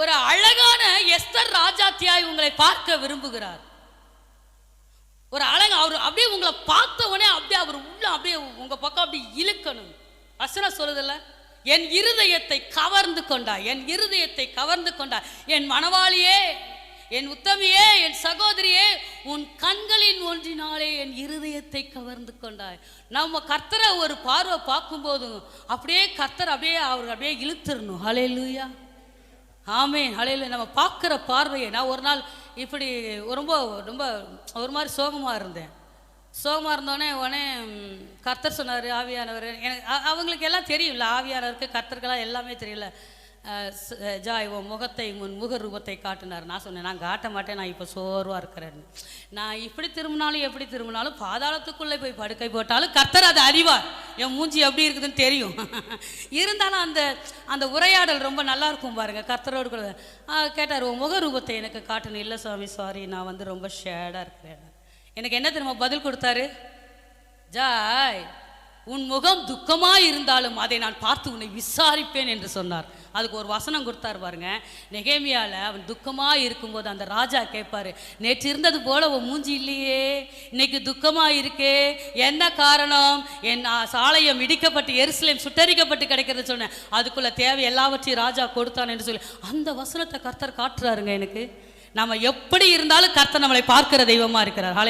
ஒரு அழகான எஸ்தர் ராஜாத்தியாய் உங்களை பார்க்க விரும்புகிறார். ஒரு அழகு அவர் அப்படியே உங்களை பார்த்த உடனே அப்படியே அவர் உள்ள அப்படியே உங்க பக்கம் அப்படியே இழுக்கணும். வசனம் சொல்லுதில்ல என் இருதயத்தை கவர்ந்து கொண்டாய் என் இருதயத்தை கவர்ந்து கொண்டாய். என் மனவாளியே என் உத்தமியே என் சகோதரியே உன் கண்களின் ஒன்றினாலே என் இருதயத்தை கவர்ந்து கொண்டாய். நம்ம கர்த்தரை ஒரு பார்வை பார்க்கும்போதும் அப்படியே கர்த்தர் அப்படியே அவர் அப்படியே இழுத்துடணும் ஹலே லூயா ஆமே ஹலையில் நம்ம பார்க்குற பார்வையை நான் ஒரு நாள் இப்படி ரொம்ப ரொம்ப ஒரு மாதிரி சோகமாக இருந்தேன். சோகமாக இருந்தோடனே உடனே கர்த்தர் சொன்னார் ஆவியானவர் எனக்கு அவங்களுக்கு எல்லாம் தெரியும்ல ஆவியானவருக்கு கர்த்தருக்கெல்லாம் எல்லாமே தெரியல. ஜாய் உன் முகத்தை உன் முக ரூபத்தை காட்டினார். நான் சொன்னேன் நான் காட்ட மாட்டேன் நான் இப்போ சோர்வாக இருக்கிறேன்னு. நான் இப்படி திரும்பினாலும் எப்படி திரும்பினாலும் பாதாளத்துக்குள்ளே போய் படுக்கை போட்டாலும் கர்த்தர் அதை அறிவார். என் மூஞ்சி எப்படி இருக்குதுன்னு தெரியும். இருந்தாலும் அந்த அந்த உரையாடல் ரொம்ப நல்லா இருக்கும் பாருங்க கர்த்தரோடு கூட. கேட்டார் உன் முக ரூபத்தை எனக்கு காட்டணும் இல்லை சுவாமி சாரி நான் வந்து ரொம்ப ஷேடாக இருக்கிறேன் எனக்கு என்ன தெரியுமா பதில் கொடுத்தாரு? ஜாய் உன் முகம் துக்கமாக இருந்தாலும் அதை நான் பார்த்து உன்னை விசாரிப்பேன் என்று சொன்னார். அதுக்கு ஒரு வசனம் கொடுத்தார் பாருங்க. நெகேமியாவில் அவன் துக்கமாக இருக்கும்போது அந்த ராஜா கேட்பாரு நேற்று இருந்தது போல உன் மூஞ்சி இல்லையே இன்னைக்கு துக்கமாக இருக்கே என்ன காரணம்? என் சாலையம் இடிக்கப்பட்டு எருசலேம் சுட்டரிக்கப்பட்டு கிடைக்கிறது சொன்னேன். அதுக்குள்ள தேவை எல்லாவற்றையும் ராஜா கொடுத்தான் என்று சொல்லி. அந்த வசனத்தை கர்த்தர் காட்டுறாருங்க எனக்கு. நம்ம எப்படி இருந்தாலும் கர்த்தர் நம்மளை பார்க்கிற தெய்வமாக இருக்கிறார். ஹalleluya.